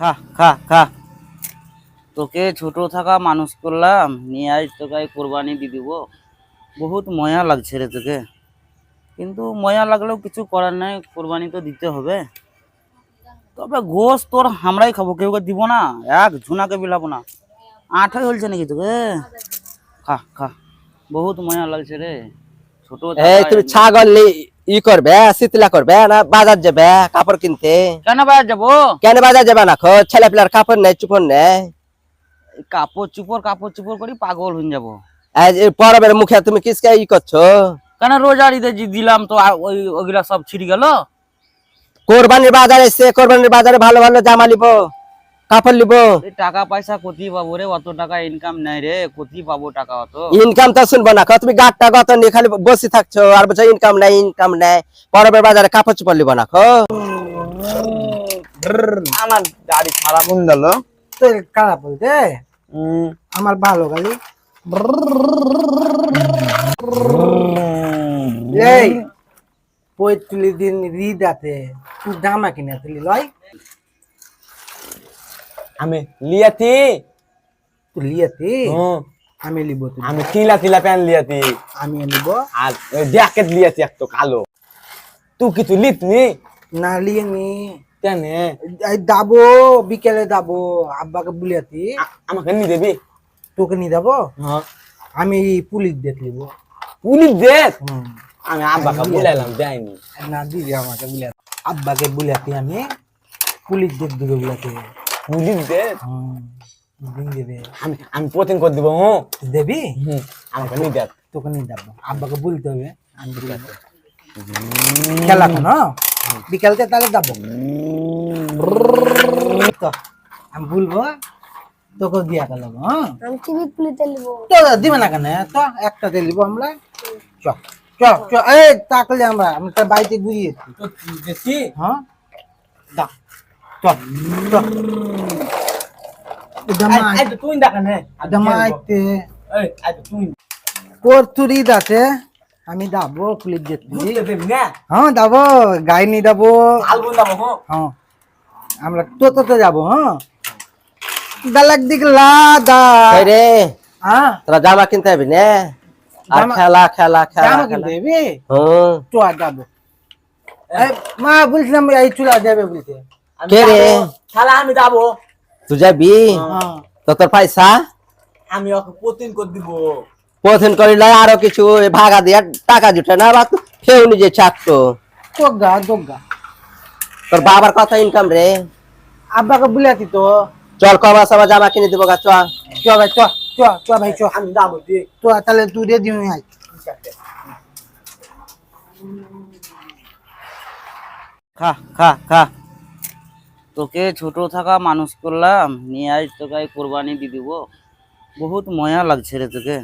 খা খা খা। তোকে ছোট থাকা মানুষ করলাম নিয়ে আজ তোকে কোরবানি দিয়ে দিব। বহুত ময়া লাগছে রে তোকে। কিন্তু ময়া লাগলেও কিছু করার নাই কোরবানি তো দিতে হবে। তবে গোস তোর আমরাই খাব কেউ দিব না। এক ঝুনাকে বিলাবো না। আঠাই হলছে নাকি তোকে? খা খা। বহুত ময়া লাগছে রে। ছোট ছাগল ই করবে শীতলা করবে না বাজার যাবে কাপড় কিনতে? কেন বাজার যাব? কেন বাজার যাবে না? খো ছেলে পিলার কাপড় নেই চুপড় নেই? কাপড় চুপড় কাপড় চুপড় করি পাগল হয়ে যাব। এই পরবের মুখে তুমি কিসকে ই করছ? কেন রোজারিতে যে দিলাম তো আ- ওই সব ছিড়ি গেল? কোরবানির বাজারে এসে কোরবানির বাজারে ভালো ভালো জামা লিব কাপড় লিব এই টাকা পয়সা কোথায় পাবো রে অত টাকা ইনকাম নাই রে কোথায় পাবো টাকা অত। ইনকাম তো শুনব না তুমি গাটটা গত নিয়ে খালি বসে থাকছো আর বলছো ইনকাম নাই ইনকাম নাই পরবের বাজারে কাপড় চুপড় লিব না খো। আমার গাড়ি খারাপ গেল। তোর খারাপ বলতে? আমার ভালো গালি এই তুলি দিন রিদাতে তুই জামা কিনে লয়। আমি লিয়াতি। তুই লিয়াতি? আমি লিব আমি তিলা তিলা প্যান লিয়াতি। আমি নিব আর জ্যাকেট লিয়াছি একটা কালো। তুই কিছু লিতনি না লিয়ে নি। কেনে? দাবো বিকেলে দাবো আব্বাকে বুলিয়াতি। আমাকে নি দেবি? তোকে নিয়ে যাব হ্যাঁ। আমি পুলিশ দেখ লিব। পুলিশ হুম। আমি আব্বাকে বলাইলাম যাইনি না দিদি আমাকে বুলিয়াতি। আব্বাকে বুলিয়াতি আমি পুলিশ দেখ দিবে বুলিয়াতি পুলিশ দে হুম দিন দেবে আমি আমি প্রতিদিন করে দিব হুম দেবি হুম, আমাকে নি দেব তোকে নিয়ে যাব আব্বাকে বলতে হবে আমি বুঝাবো খেলা না বিকালতে তাহলে যাব তো আমি বলব তোকে দিয়া গেল হ্যাঁ আমি টিভি খুলিতে নিব তো দিবে না কেন তো একটা দিয়ে নিবো আমরা চ চ চ এই তাকলে আমরা আমি তার বাড়িতে ঘুরিয়েছি তো দেখছি হ্যাঁ দা তুই নে তোর তুরি দাতে আমি যেতে দেবি না হ্যাঁ যাব গাই দাও হুম হ্যাঁ আমরা তো তো যাব হ্যাঁ দালাক দিক লা দা রে হ্যাঁ তোরা জামা কিনতে হবে না আর খেলা খেলা খেলা জামা কিনতে হবে হুম তো আর যাব মা বলছিলাম এই চুলা যাবে বলতে কে রে? আমি যাব। তুই যাবি? হ্যাঁ। তো তোর পয়সা? আমি ওকে প্রতিদিন করে দিব। পথন করিলে আরও কিছু ভাগা দিয়া টাকা জুটে না বা কেউ নিজে চাকতো দোগা দোগা তোর বাবার কথা ইনকাম রে? আব্বাকে বুলাতি তো। চল কবা সবা জামা কিনে দিব গা চ। চ ভাই চ চ চ ভাই চ। আমি যাব তুই। তো তাহলে তুই রেডি হয়ে আয় খা খা খা। তোকে ছোট থাকা মানুষ করলাম নিয়ে আজ তোকে কোরবানি দিয়ে দিব। বহুত ময়া লাগছে রে তোকে।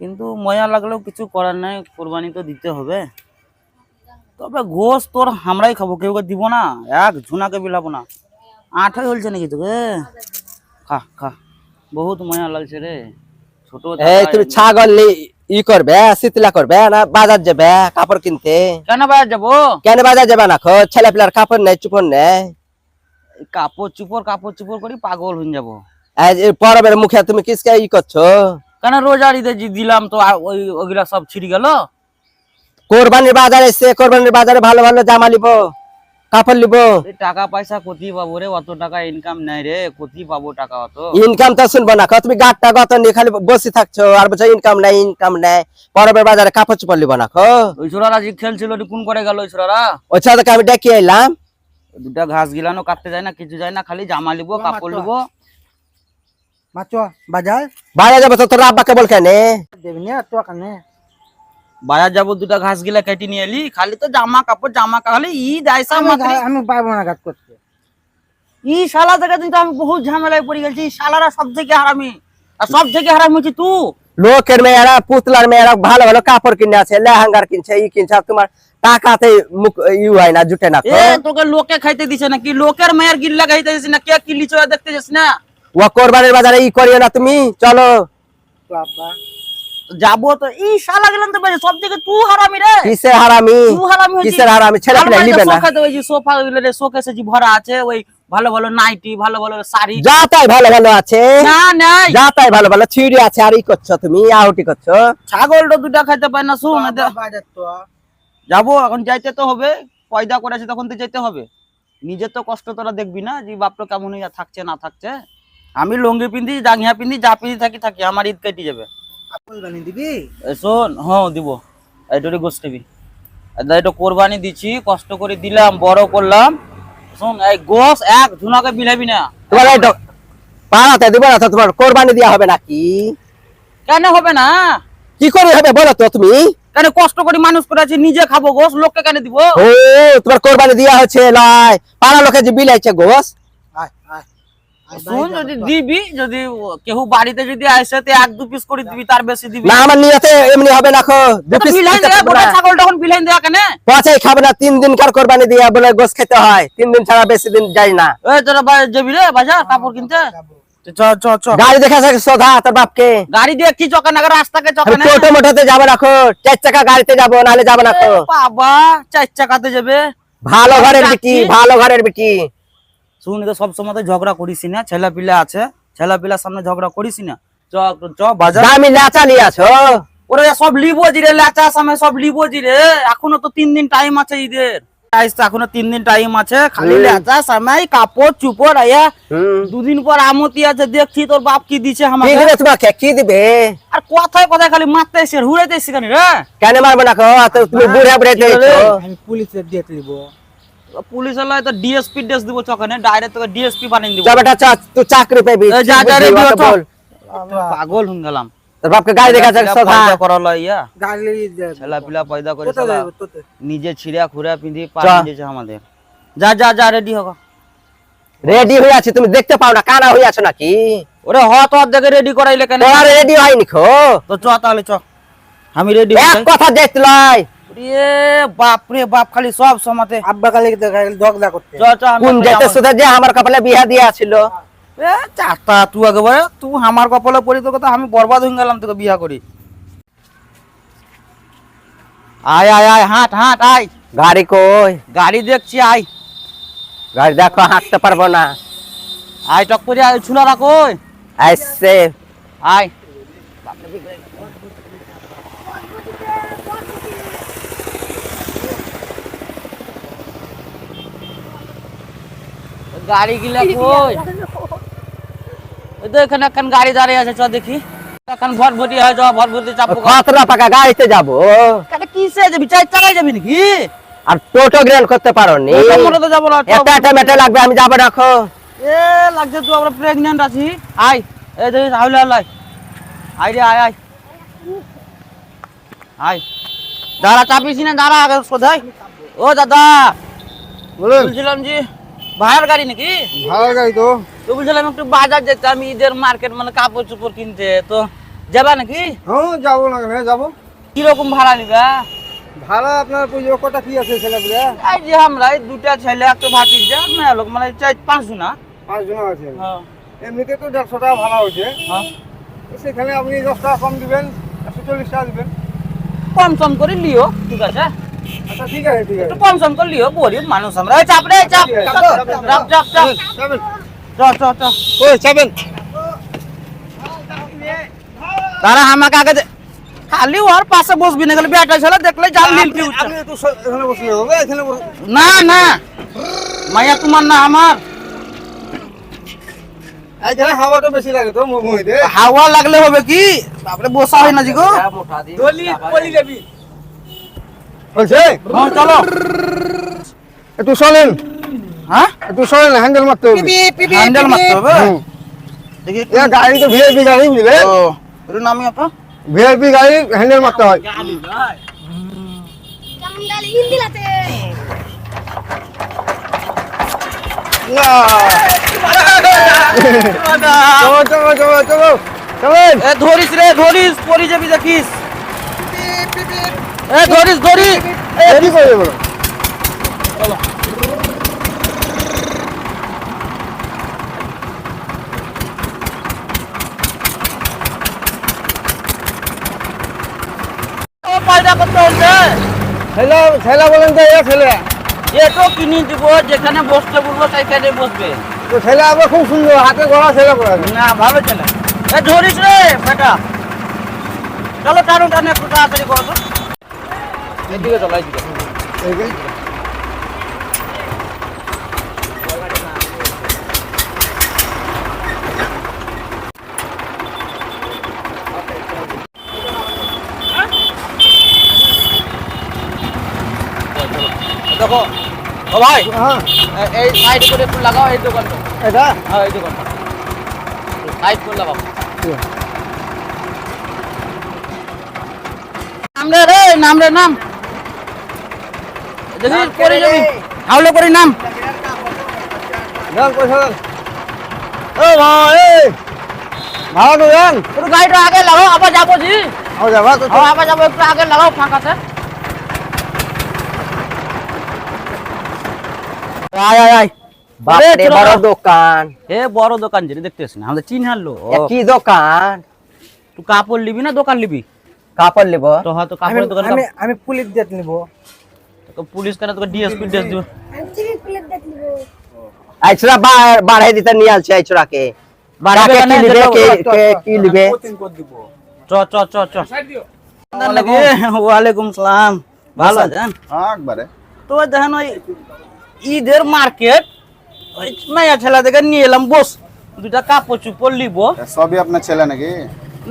কিন্তু ময়া লাগলেও কিছু করার নাই কোরবানি তো দিতে হবে। তবে গোস তোর আমরাই খাব কেউ দিব না। এক ঝুনাকে বিলাবো না। আঠাই হলছে নাকি তোকে? খা খা। বহুত ময়া লাগছে রে। ছোট এই তুমি ছাগল ই করবে শীতলা করবে না বাজার যাবে কাপড় কিনতে? কেন বাইরে যাব? কেন বাজার যাবে না খো ছেলে পিলার কাপড় নেই চুপড় নেই? কাপড় চুপড় কাপড় চুপড় করি পাগল হয়ে যাব। পরবের মুখে তুমি কিসকে ই করছ? কেন রোজারিতে যে দিলাম তো ওই ওগুলা সব ছিড়ি গেল? কোরবানির বাজারে এসে কোরবানির বাজারে ভালো ভালো জামা লিব কাপড় লিব। টাকা পয়সা কোথায় পাবো রে অত টাকা ইনকাম নাই রে কোথায় পাবো টাকা অত। ইনকাম তো শুনব না তুমি গাটটা গত নিয়ে খালি বসে থাকছো আর বলছো ইনকাম নাই ইনকাম নাই পরবের বাজারে কাপড় চুপড় লিব না খো ওই ছোড়ারা যে খেলছিল কোন করে গেল ওই ছোড়ারা? ওই ছাড়া আমি ডেকে এলাম দুটা ঘাস গিলানো কাটতে যায় না কিছু যায় না খালি জামা লিবো কাপড়। লিবো। মা চ বাজার? যাব তো তোর আব্বাকে বল কেন? দেবি তো কানে? বাজার যাব দুটা ঘাস গিলা কেটে নিয়ে এলি খালি তো জামা কাপড় জামা খালি ঈদ আইসা আমি মাত্র গা- আমি পারব না কাজ করতে। ই শালা থেকে কিন্তু আমি বহুত ঝামেলায় পড়ে গেছি শালারা সব থেকে হারামি। আর সব থেকে হারামি হচ্ছে তুই লোকের মেয়েরা পুতলার মেয়েরা ভালো ভালো কাপড় কিনে আছে লেহেঙ্গার কিনছে ই কিনছে তোমার টাকাতে ই হয় না জুটে না তোকে লোকে খাইতে দিছে নাকি? লোকের মেয়ের গিল্লা খাইতে দিছে না কে কিলি দেখতে যাস না? ও কোরবানির বাজারে ই করিও না তুমি চলো। তো আব্বা যাব তো। ই শালা গেলাম তো বেশি সব থেকে তুই হারামি রে। কিসের হারামি? তুই হারামি কিসের হারামি? ছেলে পেলে নিবে না। সোফাতে ওই যে সোফা গুলো শোকেসে যে ভরা আছে ওই ভালো ভালো নাইটি ভালো ভালো শাড়ি। যা তাই ভালো ভালো আছে। না নাই। যা তাই ভালো ভালো ছিড়ি আছে আর ই করছ তুমি আউটি করছ। ছাগলটা দুটা খাইতে পায় না শুন বাজার তো। যাব এখন যাইতে তো হবে পয়দা করেছে তখন তো যেতে হবে। নিজের তো কষ্ট তোরা দেখবি না যে বাপটা কেমন থাকছে না থাকছে। আমি লুঙ্গি পিন্ধি জাঙ্গিয়া পিন্ধি যা পিন্ধি থাকি থাকি আমার ঈদ কেটে যাবে। কোরবানি দিবি? এ শোন হ্যাঁ দিব। এটা কোরবানি দিচ্ছি কষ্ট করে দিলাম বড় করলাম। শোন এই গোস এক বিলাবি না। তোমার পাড়াতে দিব না তোমার কোরবানি দেওয়া হবে নাকি? কেন হবে না? কি করে হবে বলো তো তুমি? কেন কষ্ট করে মানুষ করে আছি নিজে খাব গোস লোককে কেন দিব? ও তোমার কোরবানি দেওয়া হচ্ছে লাই। পাড়া লোকে যে বিলাইছে গোস আয় আয়। আয় শুন যদি দিবি যদি কেউ বাড়িতে যদি আসে তো এক দু পিস করে দিবি তার বেশি দিবি। না আমার নিয়তে এমনি হবে না খো। দু পিস বিলাইন দেয়া পারব ছাগল তখন বিলাইন দেয়া কেন? পচাই খাবে না তিন দিন কার কোরবানি দিয়া বলে গোস খেতে হয়। তিন দিন ছাড়া বেশি দিন যাই না। তোরা যাবি রে বাজার কাপড় কিনতে? গাড়ি দেখা যাচ্ছে সোধা তোর বাপকে। গাড়ি দিয়ে কি চকা না রাস্তাকে চকা না টোটো মোটোতে যাবে না খো চার চাকা গাড়িতে যাব নাহলে যাবে না খো বাবা চার চাকাতে যাবে? ভালো ঘরের বিটি ভালো ঘরের বিটি। শুনি তো সব সময় ঝগড়া করিস না ছেলে পিলা আছে। ছেলে পিলার সামনে ঝগড়া করিস না। চ চ বাজার। দামি লেচা নিয়ে আছো ওরে সব লিবো জিরে লেচা সামনে সব লিবো জিরে এখনও তো তিন দিন টাইম আছে ঈদের। আইস তো এখনও তিন দিন টাইম আছে। খালি হুম। সামাই কাপড় চুপড় আয়া। দুদিন পর আমতি আছে দেখছি তোর বাপ কি দিছে আমাকে। তোমাকে? কি দিবে? আর কথায় কথায় খালি মারতে এসে হুড়াইতে এসে কেন রে। কেন মারবে না খো তুমি বুড়া বুড়া আমি পুলিশে দিয়ে দিব। পুলিশ এলাই তো ডিএসপি ড্রেস দিব চকানে ডাইরেক্ট তোকে ডিএসপি বানিয়ে দিব। যা বেটা চা তুই চাকরি পেবি। যা, যা। পাগল হয়ে গেলাম। বাপকে গাড়ি দেখা সোধা পয়দা করালো ইয়া। ছেলা পিলা পয়দা করে নিজে ছিড়া খুঁড়া পিঁধি দিয়েছে আমাদের। যা যা যা রেডি হোক রেডি হয়ে আছে তুমি দেখতে পাও না কানা হয়ে আছো নাকি? ওরে হ তো দেখে রেডি করাইলে কেন? রেডি হয়নি খো। তো চ তাহলে চ। আমি রেডি এক কথা দেখতে লাই। রে বাপ রে বাপ খালি সব সমাতে আব্বা ঝগড়া করতে। চ চ কোন যেতে সুদে যে আমার কপালে বিয়া দিয়া ছিল। এ চারটা তুই একেবারে তুই আমার কপালে পড়ি তোকে তো আমি বরবাদ হয়ে গেলাম তোকে বিয়া করি। আয় আয় আয় হাঁট হাঁট আয়। গাড়ি কই? গাড়ি দেখছি আয়। গাড়ি দেখো হাঁটতে পারব না। আয় টক করে আয় ছুলা রাখো আসছে আয়। গাড়ি গিলা কই? ওই তো এখানে এখন গাড়ি দাঁড়িয়ে আছে চ দেখি। এখন ভট ভটি হয় চাপো পাকা গাড়িতে যাব। কাটা কিসে যাবি? যাবি নাকি? আর টোটো গ্রেন করতে পারো নি ওটা তো যাব না এটা এটা মেটে লাগবে আমি যাব রাখো এ লাগছে তুই আমরা প্রেগনেন্ট আছি। এই আলাই আয় রে আয় আয়। আয়। দাঁড়া চাপিস না দাঁড়া আগে কোথায় ও দাদা বলছিলাম যে ভাড়ার গাড়ি নাকি? ভালো গাড়ি তো। তো বলছিলাম একটু বাজার যেতে আমি ঈদের মার্কেট মানে কাপড় চোপড় কিনতে। তো যাবা নাকি? হ্যাঁ যাব না কেন? যাব। কীরকম ভাড়া নিবা? ভাড়া আপনার পুজো কটা কি আছে ছেলেপুলে। এই যে আমরা এই দুটা ছেলে একটা যা মেয়ে লোক মানে চার পাঁচ জনা পাঁচ জন আছে। হ্যাঁ। এমনিতে তো দেড়শো টাকা ভাড়া হয়েছে। হ্যাঁ। সেখানে আপনি দশ টাকা কম দিবেন একশো চল্লিশ টাকা দিবেন। কম সম করে লিও ঠিক আছে? আচ্ছা ঠিক আছে ঠিক আছে একটু কম সম করে লিও গরিব মানুষ আমরা এই চাপ রে চাপ চাপ চাপ চাপ যাবেন চ চ চ ওই যাবেন তারা আমাকে আগে দে- খালি ওর পাশে বসবি না গেলে বেটা ছেলে দেখলে জাল লিলপি উঠছে আপনি একটু স- এখানে বসলে হবে এখানে বসে না না মাইয়া তোমার না আমার এখানে হাওয়াটা বেশি লাগে তো মুহিতে হাওয়া লাগলে হবে কি তারপরে বসা হয় না জি গো বলছে হ্যাঁ চলো। একটু চলেন হ্যাঁ? একটু চলেন হ্যান্ডেল মারতে হবে। হ্যান্ডেল মারতে হবে? দেখি। এ গাড়ি তো ভিআইপি গাড়ি বুঝলে? ও একটু নামি আপা ভিআইপি গাড়ি হ্যান্ডেল মারতে হয়। Jangan hindi latte. চলো চলো চলো চলো। চলেন এ ধরিস রে ধরিস পরি যাবি দেখিস এ ধরিস ধরিস দেরি করে দেবো কায়দা করতে হচ্ছে ছেলে ছেলে বলেন তো এ ছেলে। এটো কিনে দিব যেখানে বসতে বলব সেইখানে বসবে। তো ছেলে আবার খুব সুন্দর হাতে গড়া ছেলে করে না ভালো ছেলে। এ ধরিস রে বেটা। চলো টানো টানো একটু তাড়াতাড়ি করো এদিকে চলো এইদিকে দেখো ও ভাই হ্যাঁ। এই সাইড করে একটু লাগাও এই দোকানটা। এটা? হ্যাঁ এই দোকানটা। সাইড করে লাগাও। নাম রে নাম রে নাম। দেখি করে যাবি হাওলে করে নাম। দেন পয়সা ও ভাই এই, তো দেন। একটু গাড়িটা আগে লাগাও আবার যাব জি। ও যাবা তো আবার যাব একটু আগে লাগাও ফাঁকাতে। আয় আয় আয়। বাপরে বড় দোকান। এ বড় দোকান যেটা না আমাদের চিনহার লো কি দোকান? তুই কাপড় নিবি না দোকান নিবি? কাপড় লিব তো হয়তো কাপড়ের দোকান আমি আমি পুলিশ দিয়ে নিব। তোকে পুলিশ কেন তোকে ডিএসপি ড্রেস দিব? আইছরা বাড়াই দিতে নিয়ে আসছে আইছরাকে বাড়াবে কাকে কি লিবে কে কে কি চ। চ চ চ ওয়ালাইকুম সালাম। ভালো আছেন? একবারে তো দেখেন ওই ঈদের মার্কেট ওই মাইয়া ছেলা থেকে নিয়ে এলাম বস। দুটা কাপড় চুপড় লিব। সবই আপনার ছেলে নাকি?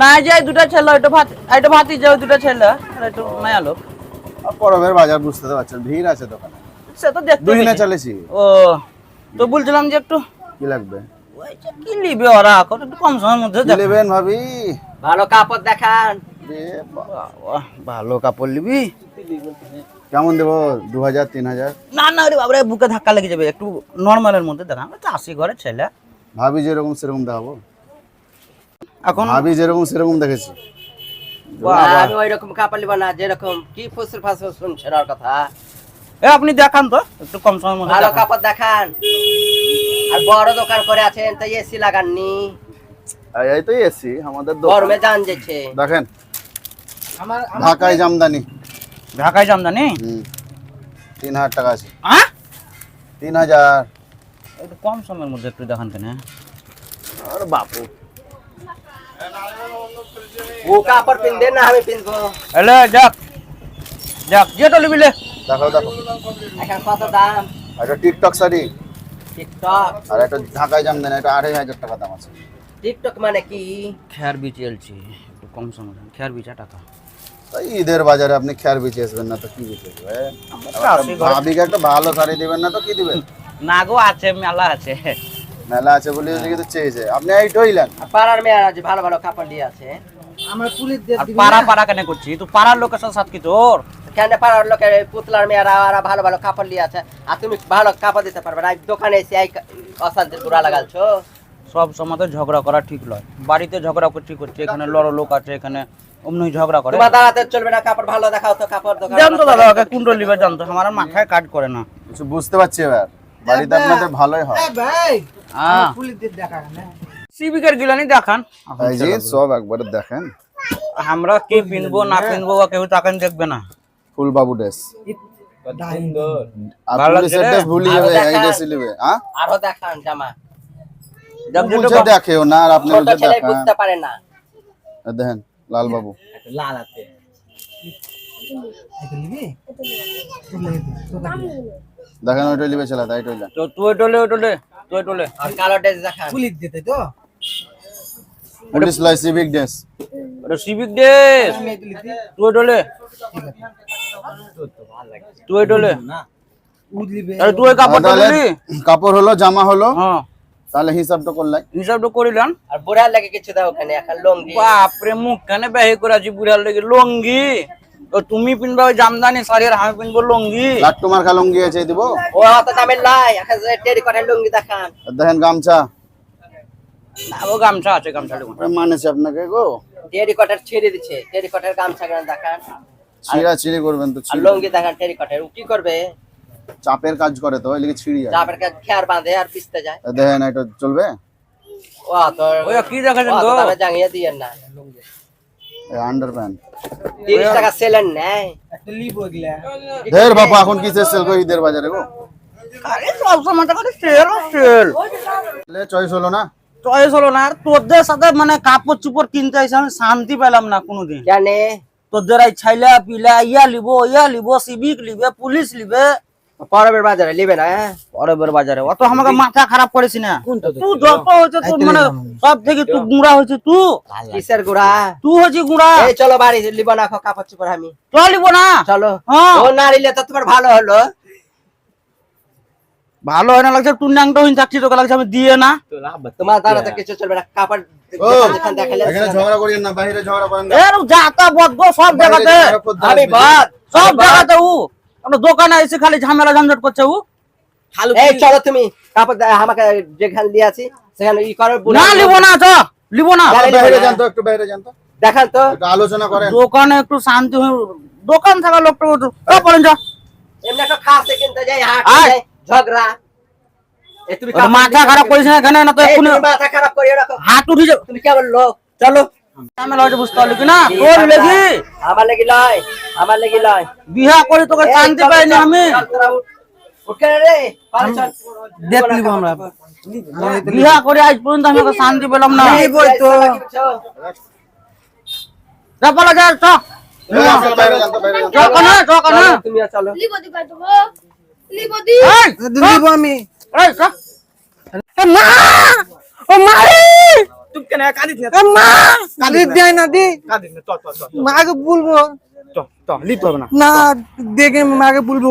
না যাই দুটা ছেলে ওইটা ভাত এটা ভাতি যাও দুটা ছেলে। একটু মায়া লোক। আর পরবের বাজার বুঝতে তো পারছেন ভিড় আছে দোকানে। সে তো দেখতে দুই পেয়েছি। চলেছি। ও তো বলছিলাম যে একটু কি লাগবে? ওই যে কি লিবে ওরা? এখন একটু কম সময়ের মধ্যে। নেবেন ভাবি। ভালো কাপড় দেখান। ভালো কাপড় লিবি কেমন দেবো? দু হাজার তিন হাজার? না না রে বাবরে বুকে ধাক্কা লেগে যাবে। একটু নর্মালের মধ্যে দেখা। আমরা চাষি ঘরের ছেলে। ভাবি যেরকম সেরকম দেখাবো। এখন ভাবি যেরকম সেরকম দেখেছি। আমি ওই রকম কাপড় না যেরকম কি ফুসুর ফাসুর শুনছেন ওর কথা? এ আপনি দেখান তো একটু কম মধ্যে ভালো কাপড় দেখান। আর বড় দোকান করে আছেন তো এসি লাগাননি। এই- তো এসি আমাদের দোকান। গরমে জান যেছে। দেখেন আমার ঢাকায় জামদানি। ঢাকায় জামদানি? তিন হাজার টাকা আছে। হ্যাঁ তিন হাজার। একটু কম সময়ের মধ্যে একটু দেখান কেন। আর বাপু ও কাপড় পিনবে না আমি পিনবো। এলে যাক। যাক যেটা লিবিলে দেখো দেখো। এখন কত দাম? একটা টিকটক শাড়ি। টিকটক? আর একটা ঢাকায় জামদানি এটা আড়াই হাজার টাকা দাম আছে। টিকটক মানে কি? খেয়ার বীজ এলছি একটু কম সময় খেয়ার বীজা টাকা। তাই ঈদের বাজারে আপনি খেয়ার বেঁচে আসবেন না তো কি বেঁচে ভাবিকে একটা ভালো শাড়ি দিবেন না তো কি দিবেন? না গো আছে মেলা আছে। মেলা আছে বলে এদিকে তো চেয়েছে। আপনি এই টইলেন আর পাড়ার মেয়েরা যে ভালো ভালো কাপড় দিয়ে আছে। আমার পুলিশ দিয়ে আর দিবি পাড়া পাড়া কেন করছি? তুই পাড়ার লোকের সাথে সাথ কি তোর? কেন পাড়ার লোকের পুতলার মেয়েরা ওরা ভালো ভালো কাপড় দিয়ে আছে? আর তুমি ভালো কাপড় দিতে পারবে না। দোকানে এসে এই অশান্তির গুড়া লাগালছো? সব সময় তো ঝগড়া করা ঠিক নয়। বাড়িতে ঝগড়া করছি করছি এখানে লড়ো লোক আছে এখানে অমনি ঝগড়া করে। তোমার দাঁড়াতে চলবে না কাপড় ভালো দেখাও তো কাপড় দোকান জানতো দাদা ওকে কুন্ডল লিবে জানতো। আমার মাথায় কাজ করে না। কিছু বুঝতে পারছি এবার। বাড়িতে আপনাদের ভালোই হয়। ভাই হ্যাঁ আমার পুলিশ দিয়ে দেখা না সিভিকের গিলানি দেখান। এই যে সব একবারে দেখেন। আমরা কি পিনবো না পিনবো বা কেউ তাকান দেখবে না। ফুল বাবু ড্রেস হ্যাঁ? দেখেও না আর আপনি দেখান। বুঝতে পারে না। দেখেন লাল বাবু। লাল। দেখেন ওইটা লিবে ছেলে তাই তো তুই টলে ওই টলে তুই টলে। আর কালো ড্রেস দেখান। পুলিশ দিতে তো? পুলিশ লাই সিভিক ড্রেস ওটা সিভিক ড্রেস তুই টলে। তুই টলে। তুই কাপড় হলো জামা হলো হ্যাঁ। তাহলে হিসাবটা করলাই হিসাবটা করিলেন আর বুড়ার লাগে কিছু দাও ওখানে এখন লঙ্গি। বাপরে মুখ কানে বেহে করে আছি বুড়ার লেগে। লঙ্গি। তো তুমি পিনবা ওই জামদানি শাড়ি আর আমি পিনবো লঙ্গি। লাট্টু মার খালঙ্গি আছে দিব? ও অত দামের এখন টেরি কটার লুঙ্গি দেখান। দেখেন গামছা। না ও গামছা আছে গামছা দেখুন মানেছে আপনাকে গো। টেরি কটার ছেড়ে দিচ্ছে টেরি কটার গামছা কেন দেখান? ছিঁড়া ছিঁড়ি করবেন তো আর লুঙ্গি দেখান টেরি কটার ও কি করবে? চাপের কাজ করে তো ওই লিগে ছিঁড়ি যায়। চাপের কাছে খেয়ার বাঁধে আর পিসতে যায়। দেখেন এটা চলবে? ও তোর ওই কি দেখাছেন গো? জাঙ্গিয়ে দিয়েন না। আন্ডার প্যান্ট তিরিশ টাকা সেলেন নেয় একটা লিব ওগুলা দের বাপা এখন কিসের সেল গো ঈদের বাজারে গো? আরে সবসময় তো করে সেল সেল চয়েস হলো না? চয়েস হলো না। আর তোদের সাথে মানে কাপড় চুপড় কিনতে এসে আমি শান্তি পেলাম না কোনোদিন। জানে তোদের এই ছাইলা পিলা ইয়া লিব ইয়া লিব সিভিক লিবে পুলিশ লিবে। পরবের বাজারে নিবে না হ্যাঁ? পরের বাজারে। অত আমাকে মাথা খারাপ করিস না। তুই যত হয়েছে তুই মানে সব থেকে তুই গুঁড়া হয়েছে তুই কিসের গুড়া? তুই হয়েছি গুঁড়া। এই চলো বাড়ি লিব না খো কাপড় চোপড় আমি। চল লিব না। চলো। হ্যাঁ। ও না নিলে তো তোমার ভালো হলো। ভালো হয় না লাগছে তুই ন্যাংটা হইন থাকছি তোকে লাগছে আমি দিয়ে না। তোমার দ্বারা তো কিছু চলবে না কাপড় ও ঝগড়া করিয়েন না বাইরে ঝগড়া করেন না। এর যাতা বদগো সব জায়গাতে। আমি বাদ। সব জায়গাতে উ। আমরা দোকানে এসে খালি ঝামেলা ঝঞ্ঝট করছে এই চলো তুমি কাপড় আমাকে যেখানে দিয়ে আছি সেখানে ই করো না লিব না চ লিব না। বাইরে যান তো একটু বাইরে যান তো। দেখান তো। আলোচনা করেন। দোকানে একটু শান্তি হয়ে দোকান থাকা লোকটা পড়েন যা এমনি একটা খাসে কিনতে যাই হাট যাই, ঝগড়া। এ তুমি ওটা কাপড় মাথা খারাপ করিস না এখানে তো মাথা খারাপ হাত উঠে যাবে তুমি কেমন লোক চলো। ঝামেলা হয়েছে বুঝতে কি না তোর লেগি? আমার লেগে লয় আমার লেগে লয়। বিহা করে তোকে চল, পাইনি আমি। দেখ লিব আমরা। বিহা করে আজ পর্যন্ত আমি ওকে শান্তি পেলাম না। এই, বই তো। চল। যা পালা যা চ। এই, আপনারা বাইরে যান তো বাইরে। যান তো। চ কানা চ কানা চলো, তুমিও চলো। লিবদি কয় দেবো লিবদি এই লিব আমি। এই চ। এ মা! ও মা তুই কেন? কাঁদিস না। এ মা! দেয় না দি। কাঁদিস মাকে বলব। হবে না দেখে মাকে বলব।